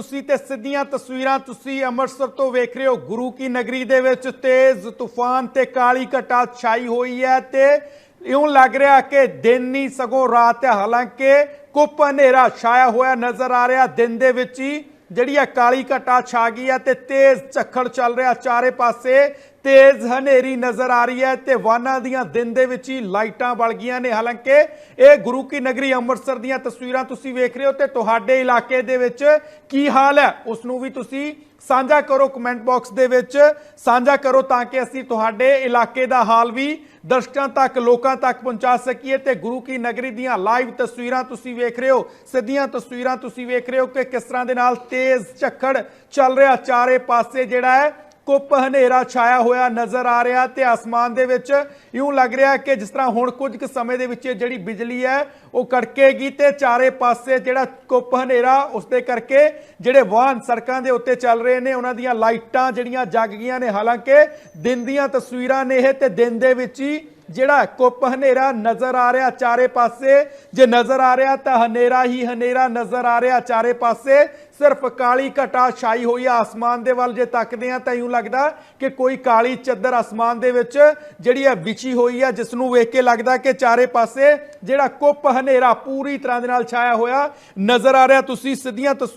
ਤੁਸੀਂ ਤੇ ਸਿੱਧੀਆਂ ਤਸਵੀਰਾਂ ਤੁਸੀਂ ਅੰਮ੍ਰਿਤਸਰ ਤੋਂ ਵੇਖ ਰਹੇ ਹੋ, ਗੁਰੂ ਕੀ ਨਗਰੀ ਦੇ ਵਿੱਚ ਤੇਜ਼ ਤੂਫਾਨ ਤੇ ਕਾਲੀ ਘਟਾ ਛਾਈ ਹੋਈ ਹੈ ਤੇ ਇਉਂ ਲੱਗ ਰਿਹਾ ਕਿ ਦਿਨ ਨਹੀਂ ਸਗੋਂ ਰਾਤ ਹੈ। ਹਾਲਾਂਕਿ ਕੁੱਪ ਹਨੇਰਾ ਛਾਇਆ ਹੋਇਆ ਨਜ਼ਰ ਆ ਰਿਹਾ, ਦਿਨ ਦੇ ਵਿੱਚ ਹੀ ਜਿਹੜੀ ਆ ਕਾਲੀ ਘਟਾ ਛਾ ਗਈ ਹੈ ਤੇ ਤੇਜ਼ ਝੱਖੜ ਚੱਲ ਰਿਹਾ ਚਾਰੇ ਪਾਸੇ, ਤੇਜ਼ ਹਨੇਰੀ ਨਜ਼ਰ ਆ ਰਹੀ ਹੈ ਤੇ ਵਾਹਨਾਂ ਦੀਆਂ ਦਿਨ ਦੇ ਵਿੱਚ ਹੀ ਲਾਈਟਾਂ ਬਲ ਗਈਆਂ ਨੇ। ਹਾਲਾਂਕਿ ਇਹ ਗੁਰੂ ਕੀ ਨਗਰੀ ਅੰਮ੍ਰਿਤਸਰ ਦੀਆਂ ਤਸਵੀਰਾਂ ਤੁਸੀਂ ਵੇਖ ਰਹੇ ਹੋ ਤੇ ਤੁਹਾਡੇ ਇਲਾਕੇ ਦੇ ਵਿੱਚ ਕੀ ਹਾਲ ਹੈ? ਉਸ ਨੂੰ ਵੀ ਤੁਸੀਂ ਸਾਂਝਾ ਕਰੋ ਕਮੈਂਟ ਬਾਕਸ ਦੇ ਵਿੱਚ। ਸਾਂਝਾ ਕਰੋ ਤਾਂ ਕਿ ਅਸੀਂ ਤੁਹਾਡੇ ਇਲਾਕੇ ਦਾ ਹਾਲ ਵੀ ਦਰਸ਼ਕਾਂ ਤੱਕ, ਲੋਕਾਂ ਤੱਕ ਪਹੁੰਚਾ ਸਕੀਏ। ਤੇ ਗੁਰੂ ਕੀ ਨਗਰੀ ਦੀਆਂ ਲਾਈਵ ਤਸਵੀਰਾਂ ਤੁਸੀਂ ਵੇਖ ਰਹੇ ਹੋ, ਸਿੱਧੀਆਂ ਤਸਵੀਰਾਂ ਤੁਸੀਂ ਵੇਖ ਰਹੇ ਹੋ ਕਿ ਕਿਸ ਤਰ੍ਹਾਂ ਦੇ ਨਾਲ ਤੇਜ਼ ਝੱਖੜ ਚੱਲ ਰਿਹਾ ਚਾਰੇ ਪਾਸੇ ਜਿਹੜਾ ਹੈ। ਕੁੱਪ ਹਨੇਰਾ ਛਾਇਆ ਹੋਇਆ ਨਜ਼ਰ ਆ ਰਿਹਾ ਤੇ ਆਸਮਾਨ ਦੇ ਵਿੱਚ ਇਉਂ ਲੱਗ ਰਿਹਾ ਕਿ ਜਿਸ ਤਰ੍ਹਾਂ ਹੁਣ ਕੁਝ ਕੁ ਸਮੇਂ ਦੇ ਵਿੱਚ ਜਿਹੜੀ ਬਿਜਲੀ ਹੈ ਉਹ ਕੜਕੇਗੀ ਤੇ ਚਾਰੇ ਪਾਸੇ ਜਿਹੜਾ ਕੁੱਪ ਹਨੇਰਾ ਉਸ ਦੇ ਕਰਕੇ ਜਿਹੜੇ ਵਾਹਨ ਸੜਕਾਂ ਦੇ ਉੱਤੇ ਚੱਲ ਰਹੇ ਨੇ, ਉਹਨਾਂ ਦੀਆਂ ਲਾਈਟਾਂ ਜਿਹੜੀਆਂ ਜਗ ਗਈਆਂ ਨੇ, ਹਾਲਾਂਕਿ ਦਿਨ ਦੀਆਂ ਤਸਵੀਰਾਂ ਨੇ ਇਹ ਤੇ ਦਿਨ ਦੇ ਵਿੱਚ ਹੀ ਜਿਹੜਾ ਕੁੱਪ ਹਨੇਰਾ ਨਜ਼ਰ ਆ ਰਿਹਾ ਚਾਰੇ ਪਾਸੇ, ਜੇ ਨਜ਼ਰ ਆ ਰਿਹਾ ਤਾਂ ਹਨੇਰਾ ਹੀ ਹਨੇਰਾ ਨਜ਼ਰ ਆ ਰਿਹਾ ਚਾਰੇ ਪਾਸੇ। ਸਿਰਫ ਕਾਲੀ ਘਟਾ ਛਾਈ ਹੋਈ ਆ ਆਸਮਾਨ ਦੇ ਵੱਲ, ਜੇ ਤੱਕਦੇ ਆ ਤਾਂ ਇਉਂ ਲੱਗਦਾ ਕਿ ਕੋਈ ਕਾਲੀ ਚੱਦਰ ਆਸਮਾਨ ਦੇ ਵਿੱਚ ਜਿਹੜੀ ਹੈ ਵਿਛੀ ਹੋਈ ਹੈ ਜਿਸ ਨੂੰ ਵੇਖ ਕੇ ਲੱਗਦਾ ਕਿ ਚਾਰੇ ਪਾਸੇ ਜਿਹੜਾ ਕੁੱਪ ਹਨੇਰਾ ਪੂਰੀ ਤਰ੍ਹਾਂ ਦੇ ਨਾਲ ਛਾਇਆ ਹੋਇਆ ਨਜ਼ਰ ਆ ਰਿਹਾ। ਤੁਸੀਂ ਸਿੱਧੀਆਂ ਤਸਵੀਰਾਂ